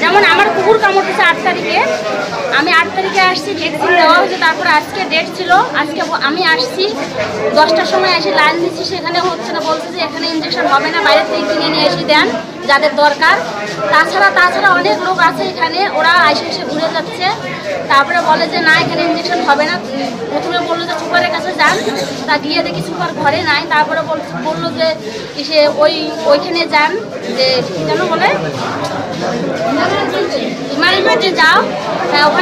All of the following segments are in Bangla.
যেমন আমার কুকুর কামড়েছে আট তারিখে, আমি আট তারিখে আসছি ভ্যাকসিন দেওয়া হয়েছে, তারপর আজকে ডেট ছিল, আজকে আমি আসছি, দশটার সময় এসে লাইন দিচ্ছি সেখানে হচ্ছে না, বলছে যে এখানে ইঞ্জেকশন হবে না, বাইরে থেকে কিনে নিয়ে এসে দেন, যাদের দরকার। তাছাড়া তাছাড়া অনেক লোক আছে এখানে, ওরা এসে এসে ঘুরে যাচ্ছে। তারপরে বলে যে, না, এখানে ইঞ্জেকশন হবে না। প্রথমে বলল যে, সুপারের কাছে যান। তা গিয়ে দেখি সুপার ঘরে নাই। তারপরে বল- বলল যে সে ওই, ওইখানে যান। যে কেন বলে?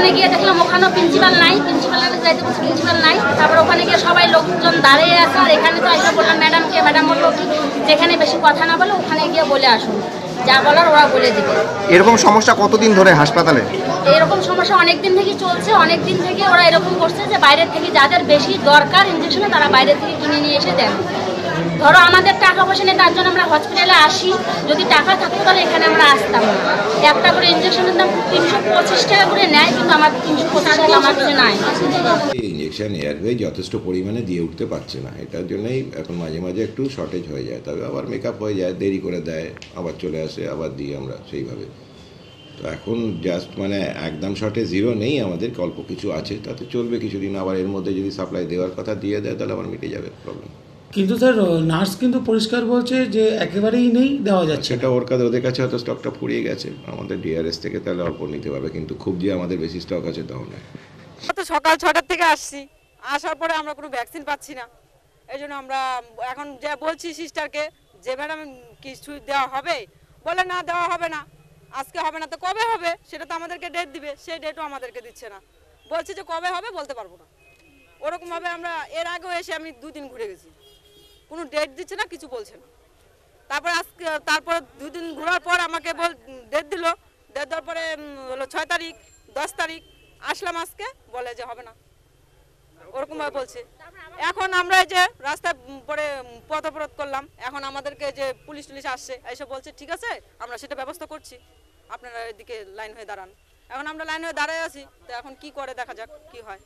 ওখানে গিয়ে দেখলাম ওখানেও প্রিন্সিপাল নাই প্রিন্সিপাল যাইতে বলছে প্রিন্সিপাল নাই। তারপর ওখানে গিয়ে সবাই লোকজন দাঁড়িয়ে আছে আর এখানে তো এসে বললাম ম্যাডামকে ম্যাডাম বলল কি যেখানে বেশি কথা না বলে ওখানে গিয়ে বলে আসুন। যা বলার ওরা বলে দেবে। এরকম সমস্যা কতদিন ধরে হাসপাতালে? এরকম সমস্যা অনেক দিন থেকে চলছে অনেক দিন থেকে ওরা এরকম করছে যে বাইরের থেকে যাদের বেশি দরকার ইঞ্জেকশনে তারা বাইরে থেকে কিনে নিয়ে এসে দেন। ধরো আমাদের টাকা পয়সা নেই তার জন্য আমরা হসপিটালে আসি। যদি টাকা থাকতো তাহলে এখানে আমরা আসতাম না। একটা করে ইঞ্জেকশনের দাম তিনশো পঁচিশ টাকা করে ইঞ্জেকশন এয়ারওয়ে যথেষ্ট পরিমাণে দিয়ে উঠতে পারছে না। এটার জন্যই এখন মাঝে মাঝে একটু শর্টেজ হয়ে যায়। তবে আবার মেকআপ হয়ে যায়, দেরি করে দেয়, আবার চলে আসে, আবার দিই আমরা সেইভাবে। তো এখন জাস্ট মানে একদম শর্টে জিরো নেই, আমাদের অল্প কিছু আছে, তাতে চলবে কিছুদিন। আবার এর মধ্যে যদি সাপ্লাই দেওয়ার কথা দিয়ে দেয়, তাহলে আবার মিটে যাবে প্রবলেম কিন্তু স্যার নার্স কিন্তু পরিষ্কার বলছে যে একেবারেই নেই দেওয়া যাচ্ছে এটা ওর কাছে ওদের কাছে হয়তো স্টকটা ফুরিয়ে গেছে। আমাদের ডিআরএস থেকে তাহলে অল্প নিতে পারবে কিন্তু খুব যে আমাদের বেশি স্টক আছে তাও নয়। তো সকাল ছটার থেকে আসছি। আসার পরে আমরা কোনো ভ্যাকসিন পাচ্ছি না। এই জন্য আমরা এখন যা বলছি সিস্টারকে যে ম্যাডাম কিছু দেওয়া হবে? বলে না দেওয়া হবে না। আজকে হবে না তো কবে হবে? সেটা তো আমাদেরকে ডেট দিবে। সেই ডেটও আমাদেরকে দিচ্ছে না। বলছে যে কবে হবে বলতে পারব না। ওরকমভাবে আমরা এর আগেও এসে আমি দুদিন ঘুরে গেছি। কোনো ডেট দিচ্ছে না, কিছু বলছে না। তারপর আজকে, তারপর দুদিন ঘোরার পর আমাকে বল ডেট দিল। ডেট দেওয়ার পরে হলো ছয় তারিখ, দশ তারিখ, আসলাম আজকে, বলে যে হবে না। ওরকমভাবে বলছে। এখন আমরা যে রাস্তায় পরে পথ অবরোধ করলাম, এখন আমাদেরকে যে পুলিশ টুলিশ আসছে, এসে বলছে, ঠিক আছে, আমরা সেটা ব্যবস্থা করছি। আপনারা এদিকে লাইন হয়ে দাঁড়ান। এখন আমরা লাইন হয়ে দাঁড়ায় আছি, তো এখন কি করে দেখা যাক, কি হয়।